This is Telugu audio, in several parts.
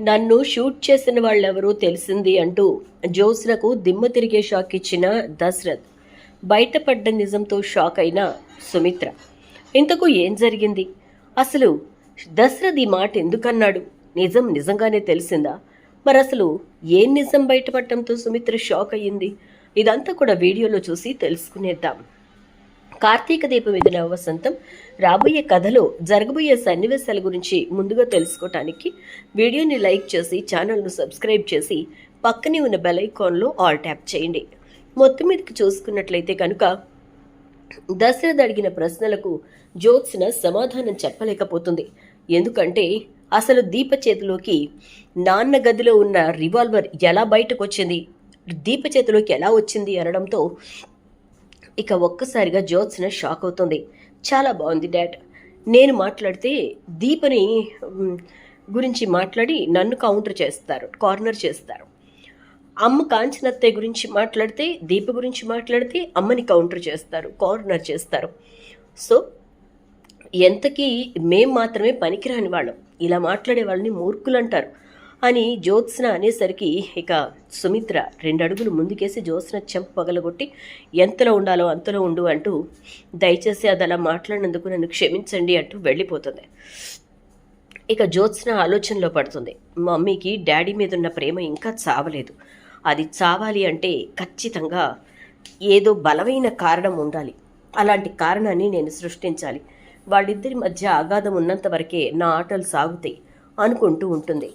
నన్ను షూట్ చేసిన వాళ్ళెవరో తెలిసింది అంటూ జోస్నకు దిమ్మ తిరిగే షాక్ ఇచ్చిన దశరథ్. బయటపడ్డ నిజంతో షాక్ అయిన సుమిత్ర. ఇంతకు ఏం జరిగింది? అసలు దశరథ్ ఈ మాట ఎందుకన్నాడు? నిజం నిజంగానే తెలిసిందా? మరి అసలు ఏం నిజం బయటపడటంతో సుమిత్ర షాక్ అయ్యింది? ఇదంతా కూడా వీడియోలో చూసి తెలుసుకునేద్దాం. కార్తీక దీపం ఇది వసంతం. రాబోయే కథలో జరగబోయే సన్నివేశాల గురించి ముందుగా తెలుసుకోవటానికి వీడియోని లైక్ చేసి ఛానల్ను సబ్స్క్రైబ్ చేసి పక్కనే ఉన్న బెల్ ఐకాన్లో ఆల్ ట్యాప్ చేయండి. మొత్తం మీదకి చూసుకున్నట్లయితే కనుక దశరథ అడిగిన ప్రశ్నలకు జ్యోత్స్న సమాధానం చెప్పలేకపోతుంది. ఎందుకంటే అసలు దీప చేతిలోకి నాన్న గదిలో ఉన్న రివాల్వర్ ఎలా బయటకు వచ్చింది దీప చేతిలోకి ఎలా వచ్చింది? అనడంతో ఇక ఒక్కసారిగా జ్యోత్స్న షాక్ అవుతుంది. చాలా బాగుంది డాడ్. నేను మాట్లాడితే దీపని గురించి మాట్లాడి నన్ను కౌంటర్ చేస్తారు కార్నర్ చేస్తారు. అమ్మ కాంచనత్తయ్య గురించి మాట్లాడితే దీప గురించి మాట్లాడితే అమ్మని కౌంటర్ చేస్తారు కార్నర్ చేస్తారు. సో ఎంతకీ మేం మాత్రమే పనికిరాని వాళ్ళం. ఇలా మాట్లాడే వాళ్ళని మూర్ఖులు అంటారు అని జ్యోత్స్న అనేసరికి ఇక సుమిత్ర రెండు అడుగులు ముందుకేసి జ్యోత్స్న చెంప పగలగొట్టి ఎంతలో ఉండాలో అంతలో ఉండు అంటూ దయచేసి అది అలా మాట్లాడినందుకు నన్ను క్షమించండి అంటూ వెళ్ళిపోతుంది. ఇక జ్యోత్స్న ఆలోచనలో పడుతుంది. మమ్మీకి డాడీ మీద ఉన్న ప్రేమ ఇంకా చావలేదు. అది చావాలి అంటే ఖచ్చితంగా ఏదో బలమైన కారణం ఉండాలి. అలాంటి కారణాన్ని నేను సృష్టించాలి. వాళ్ళిద్దరి మధ్య అగాధం ఉన్నంత వరకే నా ఆటలు సాగుతాయి అనుకుంటూ ఉంటుంది.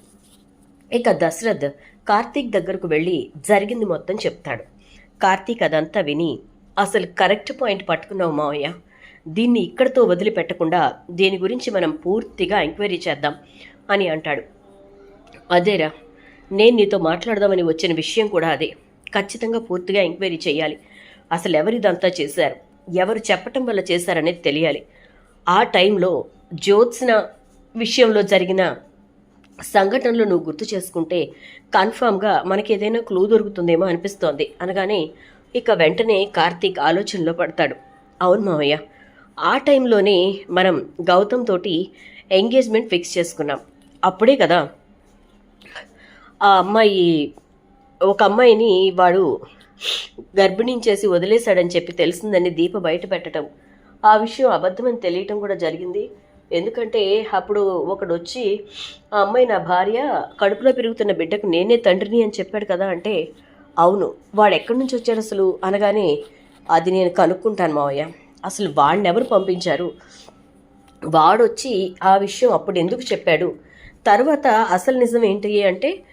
ఇక దశరథ్ కార్తీక్ దగ్గరకు వెళ్ళి జరిగింది మొత్తం చెప్తాడు. కార్తీక్ అదంతా విని అసలు కరెక్ట్ పాయింట్ పట్టుకున్నావు మావయ్య. దీన్ని ఇక్కడితో వదిలిపెట్టకుండా దీని గురించి మనం పూర్తిగా ఎంక్వైరీ చేద్దాం అని అంటాడు. అదేరా నేను నీతో మాట్లాడదామని వచ్చిన విషయం కూడా అదే. ఖచ్చితంగా పూర్తిగా ఎంక్వైరీ చేయాలి. అసలు ఎవరిదంతా చేశారు? ఎవరు చెప్పటం వల్ల చేశారనేది తెలియాలి. ఆ టైంలో జ్యోత్స్న విషయంలో జరిగిన సంఘటనలు నువ్వు గుర్తు చేసుకుంటే కన్ఫామ్గా మనకి ఏదైనా క్లూ దొరుకుతుందేమో అనిపిస్తోంది. అనగానే ఇక వెంటనే కార్తీక్ ఆలోచనలో పడతాడు. అవును మావయ్య ఆ టైంలోనే మనం గౌతమ్ తోటి ఎంగేజ్మెంట్ ఫిక్స్ చేసుకున్నాం. అప్పుడే కదా ఆ అమ్మాయి ఒక అమ్మాయిని వాడు గర్భిణించేసి వదిలేశాడని చెప్పి తెలిసిందని దీప బయట పెట్టడం ఆ విషయం అబద్ధమని తెలియటం కూడా జరిగింది. ఎందుకంటే అప్పుడు ఒకడు వచ్చి ఆ అమ్మాయి నా భార్య కడుపులో పెరుగుతున్న బిడ్డకు నేనే తండ్రిని అని చెప్పాడు కదా అంటే అవును వాడు ఎక్కడి నుంచి వచ్చాడు అసలు? అనగానే అది నేను కనుక్కుంటాను మావయ్య. అసలు వాడిని ఎవరు పంపించారు? వాడొచ్చి ఆ విషయం అప్పుడు ఎందుకు చెప్పాడు? తర్వాత అసలు నిజం ఏంటి అంటే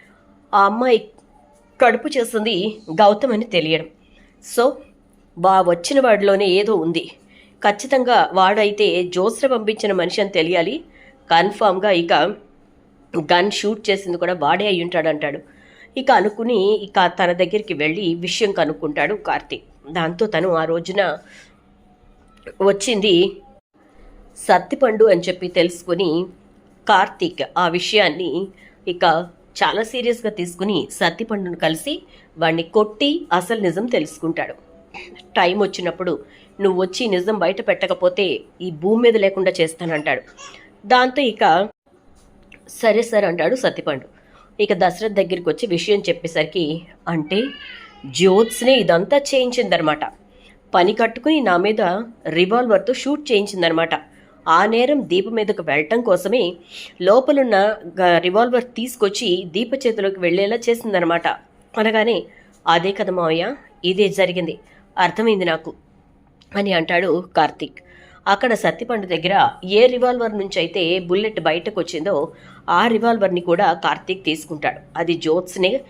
ఆ అమ్మాయి కడుపు చేస్తుంది గౌతమ్ అని తెలియడం. సో వా వచ్చిన వాడిలోనే ఏదో ఉంది. ఖచ్చితంగా వాడైతే జోస్ర పంపించిన మనిషి అని తెలియాలి. కన్ఫామ్గా ఇక గన్ షూట్ చేసింది కూడా వాడే అయి ఉంటాడంటాడు. ఇక అనుకుని ఇక తన దగ్గరికి వెళ్ళి విషయం కనుక్కుంటాడు కార్తీక్. దాంతో తను ఆ రోజున వచ్చింది సత్తిపండు అని చెప్పి తెలుసుకుని కార్తీక్ ఆ విషయాన్ని ఇక చాలా సీరియస్గా తీసుకుని సత్తిపండును కలిసి వాడిని కొట్టి అసలు నిజం తెలుసుకుంటాడు. టైం వచ్చినప్పుడు నువ్వు వచ్చి నిజం బయట పెట్టకపోతే ఈ భూమి మీద లేకుండా చేస్తానంటాడు. దాంతో ఇక సరే సార్ అంటాడు సత్యపండు. ఇక దశరథ్ దగ్గరికి వచ్చి విషయం చెప్పేసరికి అంటే జ్యోత్స్నే ఇదంతా చేయించిందనమాట పని కట్టుకుని నా మీద రివాల్వర్తో షూట్ చేయించిందనమాట ఆ నేరం దీప మీదకు వెళ్ళటం కోసమే లోపలున్న గ- రివాల్వర్ తీసుకొచ్చి దీప చేతిలోకి వెళ్ళేలా చేసిందనమాట అనగానే అదే కదా మావయ్య ఇదే జరిగింది. అర్థమైంది నాకు. అని అంటాడు కార్తీక్. అక్కడ సత్తిపండు దగ్గర ఏ రివాల్వర్ నుంచి అయితే బుల్లెట్ బయటకు వచ్చిందో ఆ రివాల్వర్ని కూడా కార్తీక్ తీసుకుంటాడు. అది జోత్స్నే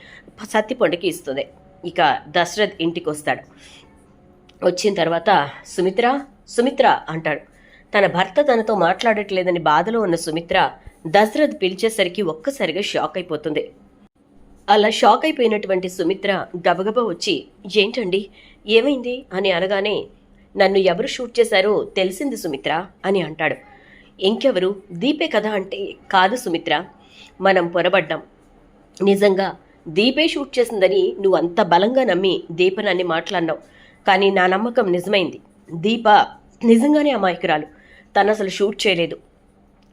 సత్తిపండుకి ఇస్తుంది. ఇక దశరథ్ ఇంటికి వస్తాడు వచ్చిన తర్వాత సుమిత్ర సుమిత్ర అంటాడు. తన భర్త తనతో మాట్లాడట్లేదని బాధలో ఉన్న సుమిత్ర దశరథ్ పిలిచేసరికి ఒక్కసారిగా షాక్ అయిపోతుంది అలా షాక్ అయిపోయినటువంటి సుమిత్ర గబగబా వచ్చి ఏంటండి? ఏమైంది? అని అనగానే నన్ను ఎవరు షూట్ చేశారో తెలిసింది సుమిత్ర అని అంటాడు. ఇంకెవరు? దీపే కదా అంటే కాదు సుమిత్ర. మనం పొరబడ్డాం. నిజంగా దీపే షూట్ చేసిందని నువ్వు అంత బలంగా నమ్మి దీపనాన్ని మాట్లాడినావు. కానీ నా నమ్మకం నిజమైంది. దీప నిజంగానే అమాయకురాలు. తను అసలు షూట్ చేయలేదు.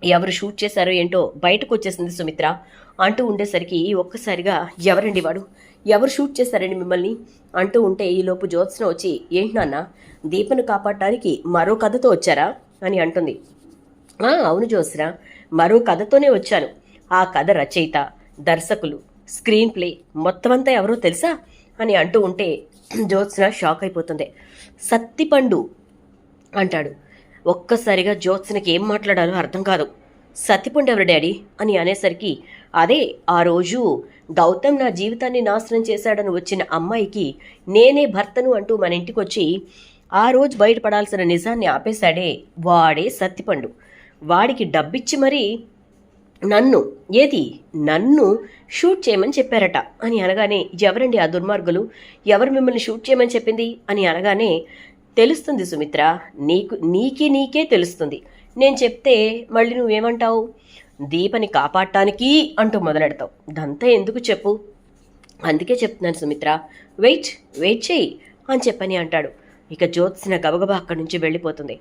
ఎవరు షూట్ చేశారో ఏంటో బయటకు వచ్చేసింది సుమిత్ర. అంటూ ఉండేసరికి ఒక్కసారిగా ఎవరండి వాడు? ఎవరు షూట్ చేశారండి మిమ్మల్ని అంటూ ఉంటే ఈలోపు జ్యోత్స్న వచ్చి ఏంటి నాన్న దీపను కాపాడటానికి మరో కథతో వచ్చారా? అని అంటుంది. అవును జ్యోత్స్న మరో కథతోనే వచ్చాను. ఆ కథ రచయిత దర్శకులు స్క్రీన్ ప్లే మొత్తం అంతా ఎవరో తెలుసా? అని అంటూ ఉంటే జ్యోత్స్న షాక్ అయిపోతుంది. సత్తిపండు అంటాడు. ఒక్కసారిగా జ్యోత్స్నకి ఏం మాట్లాడాలో అర్థం కాదు. సత్తిపండు ఎవరు డాడీ? అని అనేసరికి అదే ఆ రోజు గౌతమ్ నా జీవితాన్ని నాశనం చేశాడని వచ్చిన అమ్మాయికి నేనే భర్తను అంటూ మన ఇంటికి వచ్చి ఆ రోజు బయటపడాల్సిన నిజాన్ని ఆపేశాడే వాడే సత్తిపండు. వాడికి డబ్బిచ్చి మరీ నన్ను ఏది? నన్ను షూట్ చేయమని చెప్పారట అని అనగానే ఎవరండి ఆ దుర్మార్గులు? ఎవరు మిమ్మల్ని షూట్ చేయమని చెప్పింది? అని అనగానే తెలుస్తుంది సుమిత్ర నీకు నీకే నీకే తెలుస్తుంది. నేను చెప్తే మళ్ళీ నువ్వేమంటావు? దీపని కాపాడటానికి అంటూ మొదలెడతావు. ఇదంతా ఎందుకు చెప్పు? అందుకే చెప్తున్నాను సుమిత్ర. వెయిట్ వెయిట్ చేయి అని చెప్పని అంటాడు. ఇక జ్యోత్స్న గబగబా అక్కడి నుంచి వెళ్ళిపోతుంది.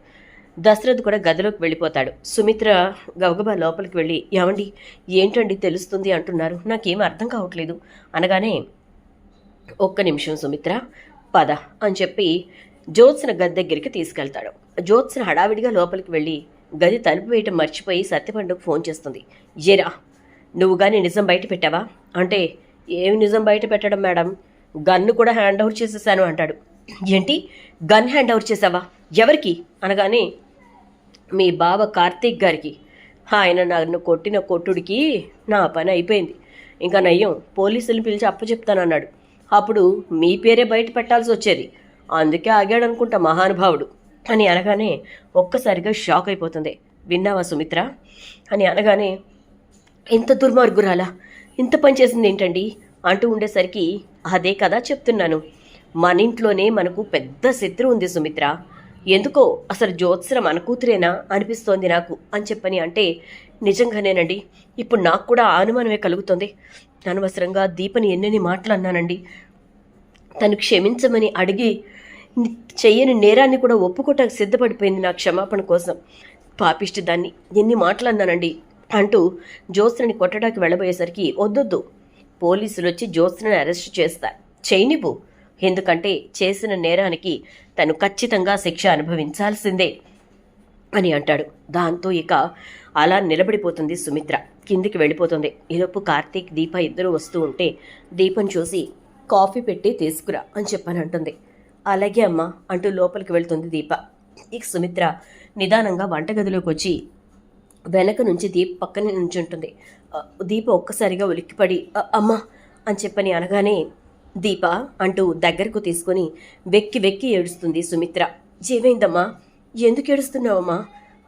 దశరథ్ కూడా గదిలోకి వెళ్ళిపోతాడు. సుమిత్ర గబగబా లోపలికి వెళ్ళి ఏమండి ఏంటండి తెలుస్తుంది అంటున్నారు. నాకేం అర్థం కావట్లేదు. అనగానే ఒక్క నిమిషం సుమిత్ర పద అని చెప్పి జ్యోత్స్న గది దగ్గరికి తీసుకెళ్తాడు. జ్యోత్స్న హడావిడిగా లోపలికి వెళ్ళి గది తలుపు వేయటం మర్చిపోయి సత్యపండుకు ఫోన్ చేస్తుంది. ఏరా నువ్వు కానీ నిజం బయట పెట్టావా? అంటే ఏమి నిజం బయట పెట్టడం మేడం? గన్ను కూడా హ్యాండ్ ఓవర్ చేసేసాను అంటాడు. ఏంటి? గన్ హ్యాండ్ ఓవర్ చేసావా? ఎవరికి? అనగానే మీ బావ కార్తీక్ గారికి. ఆయన నన్ను కొట్టిన కొట్టుడికి నా పని అయిపోయింది. ఇంకా నయ్యం పోలీసులు పిలిచి అప్పచెప్తానన్నాడు. అప్పుడు మీ పేరే బయట పెట్టాల్సి వచ్చేది. అందుకే ఆగాడు అనుకుంటా మహానుభావుడు. అని అనగానే ఒక్కసారిగా షాక్ అయిపోతుంది. విన్నావా సుమిత్ర? అని అనగానే ఇంత దుర్మార్గురాలా? ఇంత పని చేసింది ఏంటండి? అంటూ ఉండేసరికి అదే కదా చెప్తున్నాను. మన ఇంట్లోనే మనకు పెద్ద శత్రువు ఉంది సుమిత్ర. ఎందుకో అసలు జ్యోత్సర మన కూతురేనా అనిపిస్తోంది నాకు అని చెప్పని అంటే నిజంగానేనండి. ఇప్పుడు నాకు కూడా అనుమానమే కలుగుతుంది. అనవసరంగా దీపని ఎన్నెన్ని మాటలు అన్నానండి. తను క్షమించమని అడిగి చెయ్యని నేరాన్ని కూడా ఒప్పుకోటానికి సిద్ధపడిపోయింది నా క్షమాపణ కోసం. పాపిష్టి దాన్ని ఎన్ని మాటలు అన్నానండి అంటూ జ్యోత్స్నని కొట్టడానికి వెళ్ళబోయేసరికి వద్దొద్దు. పోలీసులు వచ్చి జ్యోత్స్నని అరెస్ట్ చేస్తారు చేయనివ్వు ఎందుకంటే చేసిన నేరానికి తను ఖచ్చితంగా శిక్ష అనుభవించాల్సిందే అని అంటాడు. దాంతో ఇక అలా నిలబడిపోతుంది సుమిత్ర. కిందికి వెళ్ళిపోతుంది. ఈలోపు కార్తీక్ దీప ఇద్దరు వస్తూ ఉంటే దీపం చూసి కాఫీ పెట్టి తీసుకురా అని చెప్పని అంటుంది అలాగే అమ్మా అంటూ లోపలికి వెళ్తుంది దీప. ఇక సుమిత్ర నిదానంగా వంటగదిలోకి వచ్చి వెనక నుంచి దీప్ పక్కనే నుంచుంటుంది. దీప ఒక్కసారిగా ఉలిక్కిపడి అమ్మా అని చెప్పని అనగానే దీప అంటూ దగ్గరకు తీసుకొని వెక్కి వెక్కి ఏడుస్తుంది సుమిత్ర. ఏమైందమ్మా? ఎందుకు ఏడుస్తున్నావమ్మా?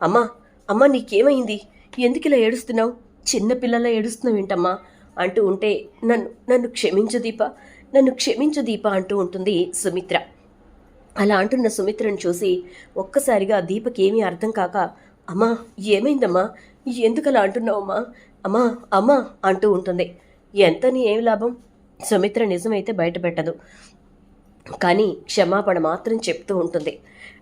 అమ్మా అమ్మా నీకేమైంది? ఎందుకు ఇలా ఏడుస్తున్నావు? చిన్నపిల్లలా ఏడుస్తున్నావు ఏంటమ్మా అంటూ ఉంటే నన్ను నన్ను క్షమించు దీప నన్ను క్షమించు దీప అంటూ ఉంటుంది సుమిత్ర. అలా అంటున్న సుమిత్రను చూసి ఒక్కసారిగా దీపకి ఏమీ అర్థం కాక అమ్మా ఏమైందమ్మా? ఎందుకు అలా అంటున్నావమ్మా? అమ్మా అమ్మా అంటూ ఉంటుంది. ఎంత నీ ఏం లాభం? సుమిత్ర నిజమైతే బయటపెట్టదు. కానీ క్షమాపణ మాత్రం చెప్తూ ఉంటుంది.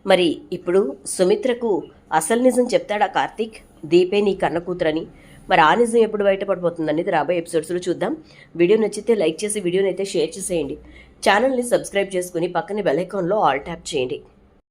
మరి ఇప్పుడు సుమిత్రకు అసలు నిజం చెప్తాడా కార్తీక్? దీపే నీ కన్న కూతురని. మరి ఆ నిజం ఎప్పుడు బయటపడిపోతుంది అనేది రాబోయే ఎపిసోడ్స్లో చూద్దాం. వీడియో నచ్చితే లైక్ చేసి వీడియోని అయితే షేర్ చేసేయండి. ఛానల్ని సబ్స్క్రైబ్ చేసుకుని పక్కన బెల్ ఐకాన్లో ఆల్ ట్యాప్ చేయండి.